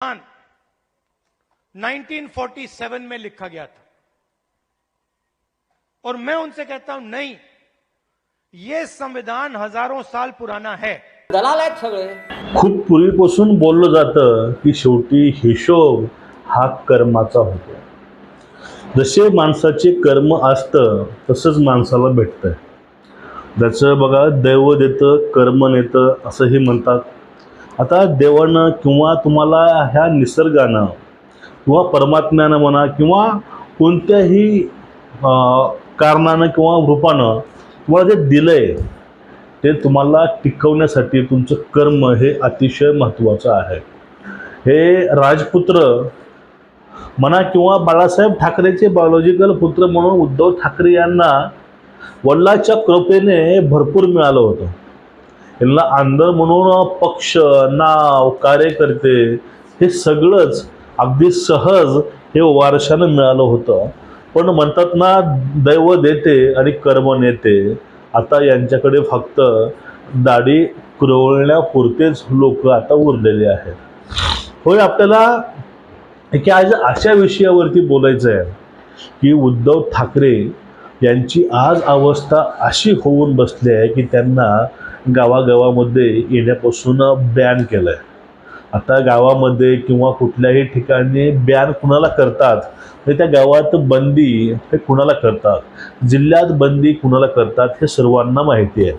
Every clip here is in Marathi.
संविधान 1947 में लिखा गया था। और मैं उनसे कहता हूं नहीं ये संविधान हजारों साल पुराना है। दलाल आहेत सगळे। खूप पूर्वीपासून बोललं जातं की शेवटी हिशोब हा कर्माचा होतो. जसे माणसाचे कर्म असतं तसंच माणसाला भेटतं त्याचं बघा दैव देतं कर्म नेतं असंही म्हणतात. आता देवानं किंवा तुम्हाला ह्या निसर्गानं किंवा परमात्म्यानं म्हणा किंवा कोणत्याही कारणानं किंवा रूपानं तुम्हाला जे दिलं आहे ते तुम्हाला टिकवण्यासाठी तुमचं कर्म हे अतिशय महत्त्वाचं आहे. हे राजपुत्र म्हणा किंवा बाळासाहेब ठाकरेचे बायोलॉजिकल पुत्र म्हणून उद्धव ठाकरे यांना वडिलाच्या कृपेने भरपूर मिळालं होतं. यांना आंदर म्हणून पक्ष नाव कार्यकर्ते हे सगळंच अगदी सहज हे वारशानं मिळालं होतं. पण म्हणतात ना दैव देते आणि कर्म नेते. आता यांच्याकडे फक्त दाढी कुरवळण्यापुरतेच लोक आता उरलेले आहेत. होय आपल्याला की आज अशा विषयावरती बोलायचं आहे की उद्धव ठाकरे यांची आज अवस्था अशी होऊन बसली आहे की त्यांना गावागावामध्ये येण्यापासून बॅन केलं आहे आता गावामध्ये किंवा कुठल्याही ठिकाणी बॅन कुणाला करतात तर त्या गावात बंदी हे कुणाला करतात? जिल्ह्यात बंदी कुणाला करतात हे सर्वांना माहिती आहे.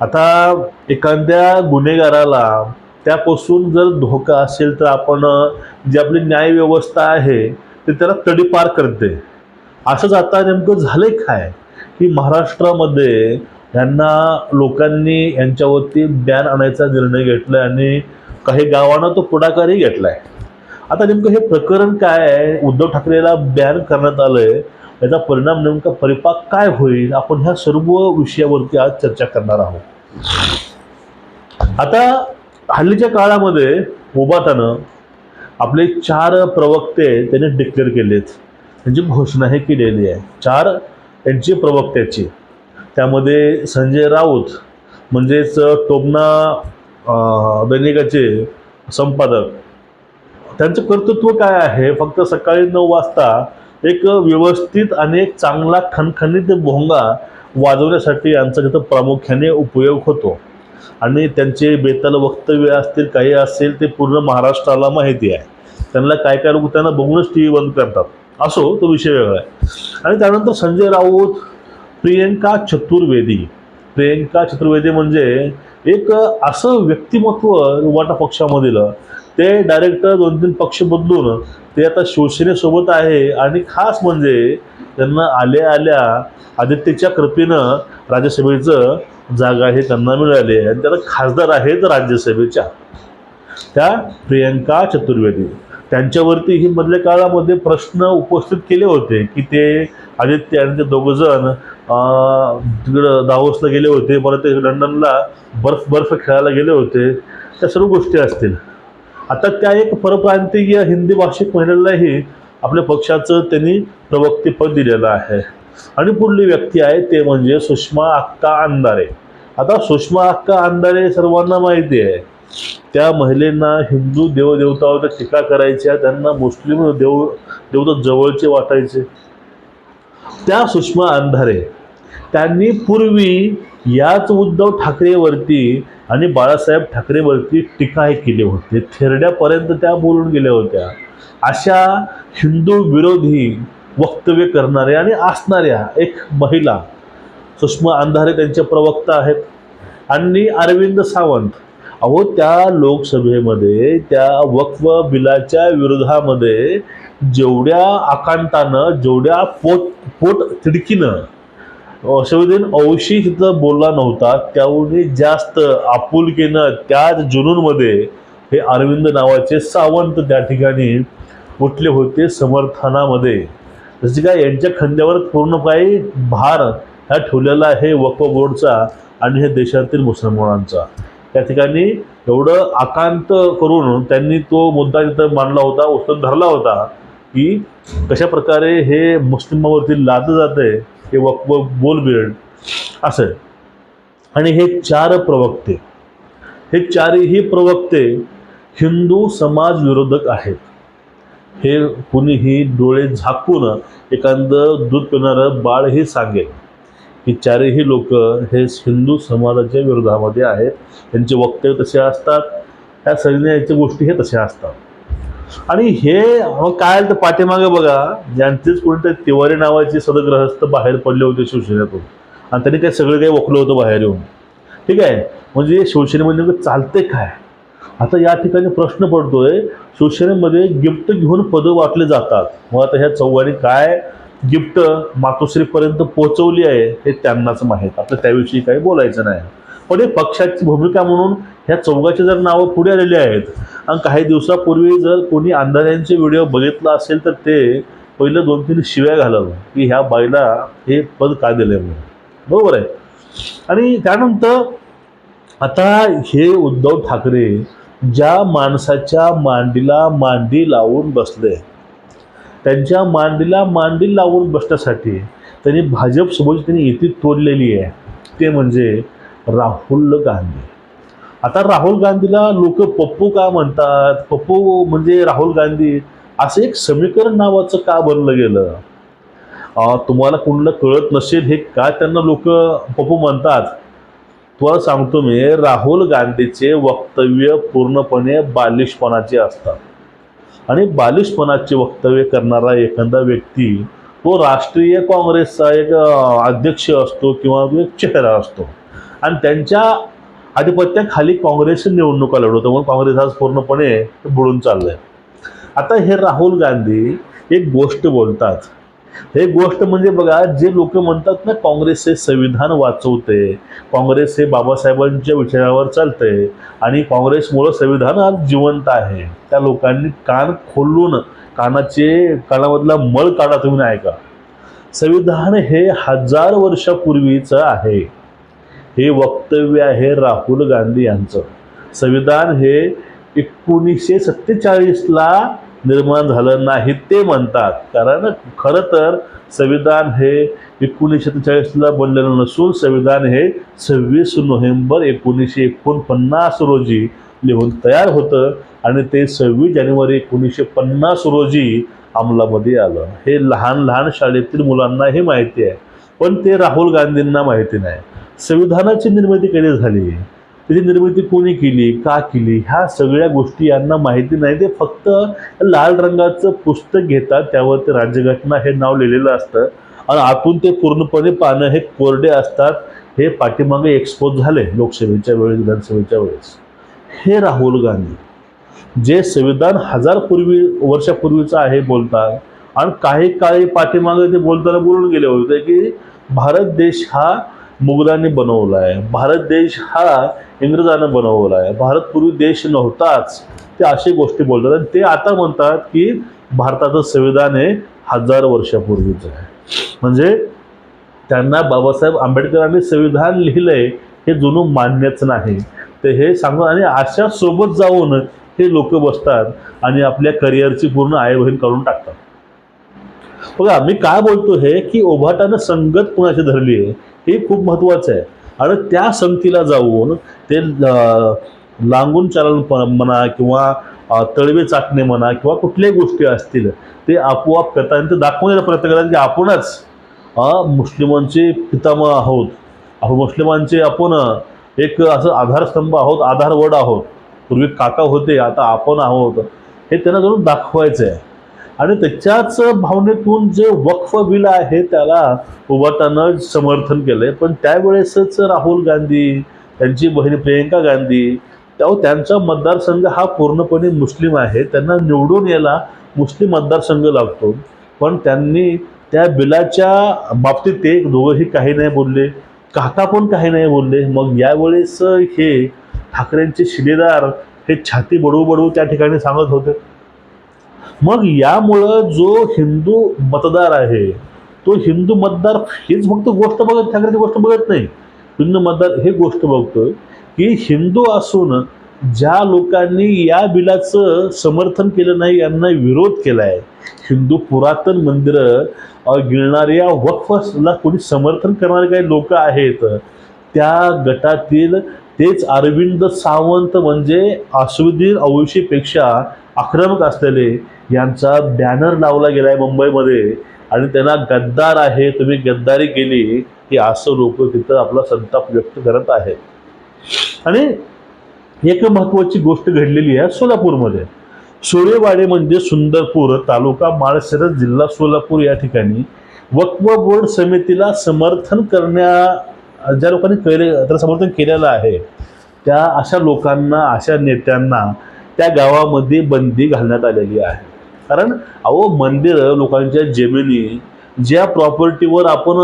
आता एखाद्या गुन्हेगाराला त्यापासून जर धोका असेल तर आपण जी आपली न्यायव्यवस्था आहे ते त्याला तडीपार करते. असंच आता नेमकं झालंय काय? की महाराष्ट्रामध्ये यांना लोकांनी यांच्यावरती बॅन आणायचा निर्णय घेतला आहे आणि काही गावांना तो पुढाकारही घेतलाय. आता नेमकं हे प्रकरण काय आहे? उद्धव ठाकरेला बॅन करण्यात आलंय. याचा परिणाम नेमका परिपाक काय होईल? आपण ह्या सर्व विषयावरती आज चर्चा करणार आहोत. आता हल्लीच्या काळामध्ये मोबातानं आपले चार प्रवक्ते त्यांनी डिक्लेअर केलेत. त्यांची घोषणा हे केलेली आहे. चार त्यांची प्रवक्त्याची. त्यामध्ये संजय राऊत म्हणजेच टोमना दैनिकाचे संपादक. त्यांचं कर्तृत्व काय आहे? फक्त सकाळी नऊ वाजता एक व्यवस्थित आणि एक चांगला खणखणीत भोंगा वाजवण्यासाठी यांचा तिथं प्रामुख्याने उपयोग होतो. आणि त्यांचे बेताल वक्तव्य असतील काही असतील ते पूर्ण महाराष्ट्राला माहिती आहे. त्यांना काय काय लोक त्यांना बघूनच टी व्ही बंद करतात. असो तो विषय वेगळा आहे. आणि त्यानंतर संजय राऊत प्रियंका चतुर्वेदी. प्रियंका चतुर्वेदी म्हणजे एक असं व्यक्तिमत्व वाटा पक्षामधील ते डायरेक्ट दोन तीन पक्ष बदलून ते आता शिवसेनेसोबत आहे आणि खास म्हणजे त्यांना आल्या आल्या आदित्यच्या कृपेनं राज्यसभेचं जागा हे त्यांना मिळाली आहे. आणि त्याला खासदार आहेत राज्यसभेच्या. त्या प्रियंका चतुर्वेदी. त्यांच्यावरती ही मधल्या काळामध्ये प्रश्न उपस्थित केले होते की ते आदित्य आणि ते दोघंजण तिकडं दावोसला गेले होते परत लंडनला बर्फ बर्फ खेळायला गेले होते. त्या सर्व गोष्टी असतील. आता त्या एक परप्रांतीय हिंदी भाषिक महिलेलाही आपल्या पक्षाचं त्यांनी प्रवक्तेपद दिलेलं आहे. आणि पुढली व्यक्ती आहे ते म्हणजे सुषमा अक्का अंधारे. आता सुषमा अक्का अंधारे सर्वांना माहिती आहे. त्या महिलेंना हिंदू देवदेवतावर टीका करायच्या त्यांना मुस्लिम देव देवता जवळचे वाटायचे. त्या सुषमा अंधारे त्यांनी पूर्वी याच उद्धव ठाकरेवरती आणि बाळासाहेब ठाकरेवरती टीका हे केली होती. थेरड्यापर्यंत त्या बोलून गेल्या होत्या. अशा हिंदू विरोधी वक्तव्य करणाऱ्या आणि असणाऱ्या एक महिला सुषमा अंधारे त्यांचे प्रवक्ता आहेत आणि अरविंद सावंत. अहो त्या लोकसभेमध्ये त्या वक्फ बिलाच्या विरोधामध्ये जेवढ्या आकांतानं जेवढ्या पोट पोट तिडकीनं असुद्दीन औशी तिथं बोलला नव्हता. त्याहूनही जास्त आपुलकीनं त्याच जुनूनमध्ये हे अरविंद नावाचे सावंत त्या ठिकाणी उठले होते समर्थनामध्ये. जसे काय यांच्या खांद्यावर पूर्ण काही भार ह्या ठेवलेला आहे वक्फ बोर्डचा आणि हे देशातील मुसलमानांचा त्या ठिकाणी एवढं आकांत करून त्यांनी तो मुद्दा तिथं मांडला होता उचलून धरला होता की कशा प्रकारे हे मुस्लिमावरती लादलं आहे हे वक्व बोलबिल असं आहे. आणि हे चार प्रवक्ते हे चारही प्रवक्ते हिंदू समाज विरोधक आहेत. हे कुणीही डोळे झाकून एखादं दूध पिणारं बाळ हे सांगेल. की चारही लोक हे हिंदू समाजाच्या विरोधामध्ये आहेत. त्यांचे वक्तव्य तसे असतात. त्या सैन्याच्या गोष्टी हे तशा असतात. आणि हे काय तर पाठीमागे बघा ज्यांचेच कोणते तिवारी नावाचे सदग्रहस्थ बाहेर पडले होते शिवसेनेतून. आणि त्यांनी काय सगळं काही ओखलं होतं बाहेर येऊन. ठीक आहे? म्हणजे शिवसेनेमध्ये नेमकं चालते काय? आता या ठिकाणी प्रश्न पडतोय शिवसेनेमध्ये गिफ्ट घेऊन पदं वाटले जातात. मग आता ह्या चौघांनी काय गिफ्ट मातोश्रीपर्यंत पोहोचवली आहे हे त्यांनाच माहीत. आपलं त्याविषयी काही बोलायचं नाही. पण हे पक्षाची भूमिका म्हणून ह्या चौघाचे जर नावं पुढे आलेली आहेत आणि काही दिवसापूर्वी जर कोणी अंधाऱ्यांचे व्हिडिओ बघितला असेल तर ते पहिलं दोन तीन शिव्या घालावं की ह्या बाईला हे पद का दिले म्हणून. बरोबर आहे? आणि त्यानंतर आता हे उद्धव ठाकरे ज्या माणसाच्या मांडीला मांडी लावून बसले त्यांच्या मांडीला मांडी लावून बसण्यासाठी त्यांनी भाजपसोबत त्यांनी युती तोडलेली आहे ते म्हणजे राहुल गांधी. आता राहुल गांधीला लोक पप्पू का म्हणतात? पप्पू म्हणजे राहुल गांधी. असं एक समीकरण नावाचं का बनलं गेलं? तुम्हाला कुणाला कळत नसेल हे का त्यांना लोक पप्पू म्हणतात? तुम्हाला सांगतो मी राहुल गांधीचे वक्तव्य पूर्णपणे बालिशपणाचे असतात. आणि बालिशपणाचे वक्तव्य करणारा एखादा व्यक्ती तो राष्ट्रीय काँग्रेसचा एक अध्यक्ष असतो किंवा एक चेहरा असतो. आणि त्यांच्या आधिपत्याखाली काँग्रेस निवडणुका लढवतो मग काँग्रेस आज पूर्णपणे बुडून चाललंय. आता हे राहुल गांधी एक गोष्ट बोलतात. हे गोष्ट म्हणजे बघा जे लोक म्हणतात ना काँग्रेस हे संविधान वाचवते काँग्रेस हे बाबासाहेबांच्या विचारावर चालते आणि काँग्रेसमुळं संविधान आज जिवंत आहे. त्या लोकांनी कान खोलून कानाचे कानामधला मळ काढा तुम्ही नाही ऐका संविधान हे हजार वर्षापूर्वीचं आहे. हे वक्तव्य आहे राहुल गांधी यांचं. संविधान हे एकोणीसशे सत्तेचाळीसला निर्माण झालं नाही ते म्हणतात. कारण खरं तर संविधान हे एकोणीसशे सत्तेचाळीसला बनलेलं नसून संविधान हे सव्वीस नोव्हेंबर एकोणीसशे एकोणपन्नास रोजी लिहून तयार होतं आणि ते सव्वीस जानेवारी एकोणीसशे पन्नास रोजी अंमलामध्ये आलं. हे लहान लहान शाळेतील मुलांना हे माहिती आहे. पण ते राहुल गांधींना माहिती नाही. संविधानाची निर्मिती कधी झाली? त्याची निर्मिती कोणी केली? का केली? ह्या सगळ्या गोष्टी यांना माहिती नाही. ते फक्त लाल रंगाचं पुस्तक घेतात. त्यावर ते राज्यघटना हे नाव लिहिलेलं असतं. आणि आतून ते पूर्णपणे पानं हे कोरडे असतात. हे पाठीमागे एक्सपोज झाले लोकसभेच्या वेळेस विधानसभेच्या वेळेस. हे राहुल गांधी जे संविधान हजार पूर्वी वर्षापूर्वीचं आहे बोलतात आणि काही काळी पाठीमागे ते बोलताना बोलून गेले होते की भारत देश हा मुघलांनी बनवला आहे भारत देश हा इंग्रजानं बनवला आहे भारत पूर्वी देश नव्हताच. ते अशी गोष्टी बोलतात आणि ते आता म्हणतात की भारताचं संविधान हे हजार वर्षापूर्वीचं आहे. म्हणजे त्यांना बाबासाहेब आंबेडकरांनी संविधान लिहिलंय हे जुनं मान्यच नाही. ते हे सांगून आणि अशा सोबत जाऊन हे लोक बसतात आणि आपल्या करिअरची पूर्ण आई करून टाकतात. बघा मी काय बोलतो हे की ओभाटानं संगत कुणाची धरली आहे हे खूप महत्त्वाचं आहे. आणि त्या संगतीला जाऊन ते लांगून चालन म्हणा किंवा तळवे चाटणे म्हणा किंवा कुठल्याही गोष्टी असतील ते आपोआप करतात. आणि ते दाखवण्याचा प्रयत्न करतात की आपणच मुस्लिमांचे पितामह आहोत. आपण मुस्लिमांचे आपण एक असं आधारस्तंभ आहोत आधारवड आहोत. पूर्वी काका होते आता आपण आहोत. हे त्यांना जरूर दाखवायचं आहे आणि त्याच्याच भावनेतून जे वक्फ बिल आहे त्याला उभाटानं समर्थन केलंय पण त्यावेळेसच राहुल गांधी त्यांची बहीण प्रियंका गांधी तेव्हा त्यांचा मतदारसंघ हा पूर्णपणे मुस्लिम आहे. त्यांना निवडून यायला मुस्लिम मतदारसंघ लागतो. पण त्यांनी त्या बिलाच्या बाबतीत ते दोघंही काही नाही बोलले. काका पण काही नाही बोलले. मग यावेळेस हे ठाकरेंचे शिलेदार हे छाती बडवू बडवू त्या ठिकाणी सांगत होते. मग यामुळं जो हिंदू मतदार आहे तो हिंदू मतदार हेच फक्त गोष्ट बघत ठाकरेची गोष्ट बघत नाही. हिंदू मतदार हे गोष्ट बघतोय की हिंदू असून ज्या लोकांनी या बिलाचं समर्थन केलं नाही यांना विरोध केला आहे हिंदू पुरातन मंदिरं गिळणाऱ्या वक्फला कोणी समर्थन करणारे काही लोक आहेत त्या गटातील तेच अरविंद सावंत म्हणजे अस्वुद्दीन औशीपेक्षा आक्रमक असलेले यांचा बॅनर लावला गेलाय मुंबईमध्ये. आणि त्यांना गद्दार आहे. तुम्ही गद्दारी केली. की असं लोक तिथं आपला संताप व्यक्त करत आहेत. आणि एक महत्वाची गोष्ट घडलेली आहे सोलापूरमध्ये. सोळेवाडे म्हणजे सुंदरपूर तालुका माळशिरस जिल्हा सोलापूर या ठिकाणी. वक्फ बोर्ड समितीला समर्थन करण्या ज्या लोकांनी केले तर समर्थन केलेलं आहे. त्या अशा लोकांना अशा नेत्यांना त्या गावामध्ये बंदी घालण्यात आलेली आहे. कारण अहो मंदिरं लोकांच्या जमिनी ज्या प्रॉपर्टीवर आपण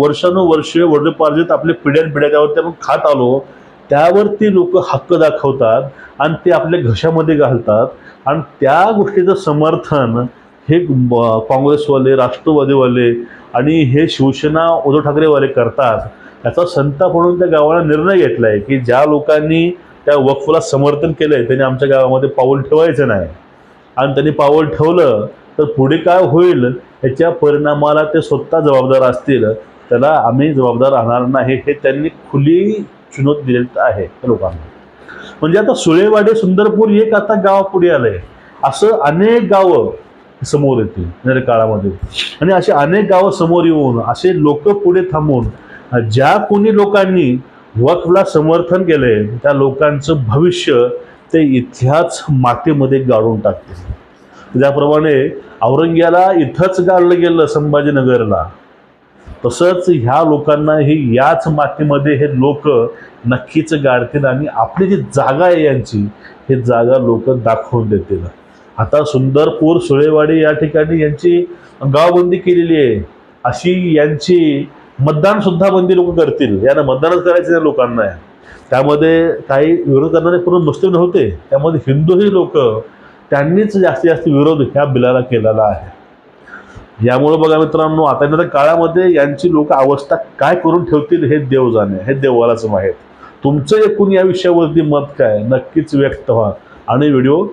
वर्षानुवर्षे वडलोपार्जित आपले पिढ्यानपिढ्या त्यावरती आपण खात आलो त्यावरती लोक हक्क दाखवतात आणि ते आपल्या घशामध्ये घालतात. आणि त्या गोष्टीचं समर्थन हे ब- काँग्रेसवाले राष्ट्रवादीवाले आणि हे शिवसेना उद्धव ठाकरेवाले करतात. याचा संताप म्हणून त्या गावाला निर्णय घेतला आहे की ज्या लोकांनी त्या वक्फला समर्थन केलं आहे त्यांनी आमच्या गावामध्ये पाऊल ठेवायचं नाही. आणि त्यांनी पाऊल ठेवलं तर पुढे काय होईल याच्या परिणामाला ते स्वतः जबाबदार असतील. त्याला आम्ही जबाबदार राहणार नाही हे त्यांनी खुली चुनौती दिलेली आहे लोकांना. म्हणजे आता सुळेवाडे सुंदरपूर एक आता गाव पुढे आलंय. असं अनेक गावं समोर येतील येणाऱ्या काळामध्ये आणि असे अनेक गावं समोर येऊन असे लोक पुढे थांबून ज्या कोणी लोकांनी वक्फला समर्थन केले त्या लोकांचं भविष्य ते इतिहास मातीमध्ये गाडून टाकतील. ज्याप्रमाणे औरंग्याला इथंच गाडलं गेलं संभाजीनगरला. तसंच ह्या लोकांनाही याच मातीमध्ये हे लोक नक्कीच गाडतील आणि आपली जी जागा आहे यांची ही जागा लोक दाखवून देतील. आता सुंदरपूर सुळेवाडी या ठिकाणी यांची गावबंदी केलेली आहे. अशी यांची मतदान सुद्धा बंदी लोक करतील. यांना मतदानच करायचं लोकांना. त्यामध्ये काही विरोध करणारे पूर्ण मुस्लिम नव्हते त्यामध्ये हिंदूही लोक त्यांनीच जास्तीत जास्त विरोध ह्या बिलाला केलेला आहे. यामुळे बघा मित्रांनो आता येणाऱ्या काळामध्ये यांची लोक अवस्था काय करून ठेवतील हे देव जाणे हे देवालाच माहीत. तुमचं एकूण या विषयावरती मत काय? नक्कीच व्यक्त व्हा. आणि व्हिडिओ